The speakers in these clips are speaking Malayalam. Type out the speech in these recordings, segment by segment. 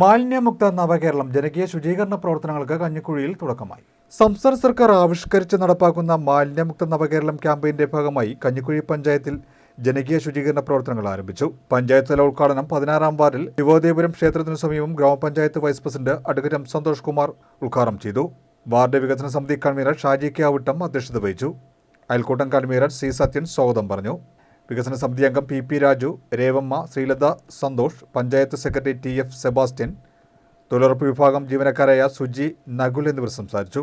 മാലിന്യമുക്ത നവകേരളം ജനകീയ ശുചീകരണ പ്രവർത്തനങ്ങൾക്ക് കഞ്ഞിക്കുഴിയിൽ തുടക്കമായി. സംസ്ഥാന സർക്കാർ ആവിഷ്കരിച്ച് നടപ്പാക്കുന്ന മാലിന്യമുക്ത നവകേരളം ക്യാമ്പയിന്റെ ഭാഗമായി കഞ്ഞിക്കുഴി പഞ്ചായത്തിൽ ജനകീയ ശുചീകരണ പ്രവർത്തനങ്ങൾ ആരംഭിച്ചു. പഞ്ചായത്ത് തല ഉദ്ഘാടനം പതിനാറാം വാർഡിൽ യുവദേപുരം ക്ഷേത്രത്തിനു സമീപം ഗ്രാമപഞ്ചായത്ത് vice president advocate M Santhosh Kumar ഉദ്ഘാടനം ചെയ്തു. വാർഡ് വികസന സമിതി കൺവീനർ ഷാജി കെ ആവിട്ടം അധ്യക്ഷത വഹിച്ചു. അയൽക്കൂട്ടം കൺവീനർ സി സത്യൻ സ്വാഗതം പറഞ്ഞു. വികസന സമിതി അംഗം P P Raju Revamma Sreelatha Santhosh panchayat secretary T F Sebastian തൊഴിലുറപ്പ് വിഭാഗം ജീവനക്കാരായ സുജി നകുൽ എന്നിവർ സംസാരിച്ചു.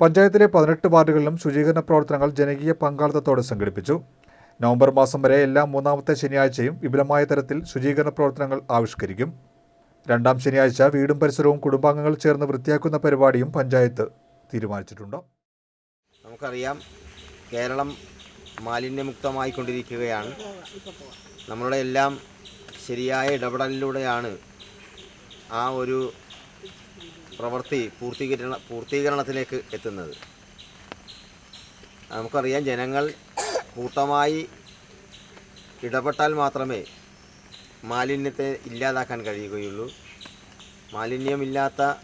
പഞ്ചായത്തിലെ പതിനെട്ട് വാർഡുകളിലും ശുചീകരണ പ്രവർത്തനങ്ങൾ ജനകീയ പങ്കാളിത്തത്തോടെ സംഘടിപ്പിച്ചു. നവംബർ മാസം വരെ എല്ലാ മൂന്നാമത്തെ ശനിയാഴ്ചയും വിപുലമായ തരത്തിൽ ശുചീകരണ പ്രവർത്തനങ്ങൾ ആവിഷ്കരിക്കും. രണ്ടാം ശനിയാഴ്ച വീടും പരിസരവും കുടുംബാംഗങ്ങൾ ചേർന്ന് വൃത്തിയാക്കുന്ന പരിപാടിയും പഞ്ചായത്ത് തീരുമാനിച്ചിട്ടുണ്ട്. നമുക്കറിയാം കേരളം മാലിന്യമുക്തമായിക്കൊണ്ടിരിക്കുകയാണ്. നമ്മളുടെ എല്ലാം ശരിയായ ഇടപെടലിലൂടെയാണ് ആ ഒരു പ്രവൃത്തി പൂർത്തീകരണ പൂർത്തീകരണത്തിലേക്ക് എത്തുന്നത്. നമുക്കറിയാം ജനങ്ങൾ കൂട്ടമായി ഇടപെട്ടാൽ മാത്രമേ മാലിന്യത്തെ ഇല്ലാതാക്കാൻ കഴിയുകയുള്ളൂ. മാലിന്യമില്ലാത്ത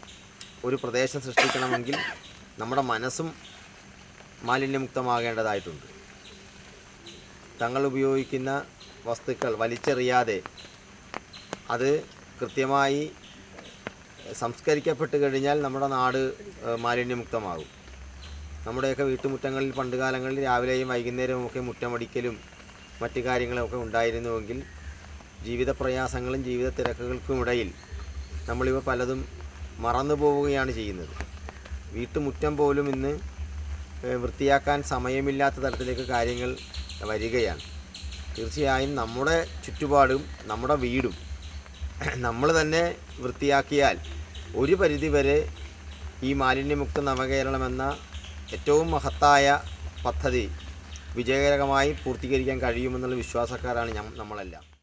ഒരു പ്രദേശം സൃഷ്ടിക്കണമെങ്കിൽ നമ്മുടെ മനസ്സും മാലിന്യമുക്തമാകേണ്ടതായിട്ടുണ്ട്. തങ്ങൾ ഉപയോഗിക്കുന്ന വസ്തുക്കൾ വലിച്ചെറിയാതെ അത് കൃത്യമായി സംസ്കരിക്കപ്പെട്ട് കഴിഞ്ഞാൽ നമ്മുടെ നാട് മാലിന്യമുക്തമാകും. നമ്മുടെയൊക്കെ വീട്ടുമുറ്റങ്ങളിൽ പണ്ട് കാലങ്ങളിൽ രാവിലെയും വൈകുന്നേരവും ഒക്കെ മുറ്റമടിക്കലും മറ്റു കാര്യങ്ങളൊക്കെ ഉണ്ടായിരുന്നുവെങ്കിൽ ജീവിത പ്രയാസങ്ങളും ജീവിത തിരക്കുകൾക്കുമിടയിൽ നമ്മളിവ പലതും മറന്നു പോവുകയാണ് ചെയ്യുന്നത്. വീട്ടുമുറ്റം പോലും ഇന്ന് വൃത്തിയാക്കാൻ സമയമില്ലാത്ത തരത്തിലേക്ക് കാര്യങ്ങൾ വരികയാണ്. തീർച്ചയായും നമ്മുടെ ചുറ്റുപാടും നമ്മുടെ വീടും നമ്മൾ തന്നെ വൃത്തിയാക്കിയാൽ ഒരു പരിധിവരെ ഈ മാലിന്യമുക്ത നവകേരളം എന്ന ഏറ്റവും മഹത്തായ പദ്ധതി വിജയകരമായി പൂർത്തീകരിക്കാൻ കഴിയുമെന്നുള്ള വിശ്വാസക്കാരാണ് നമ്മളെല്ലാം.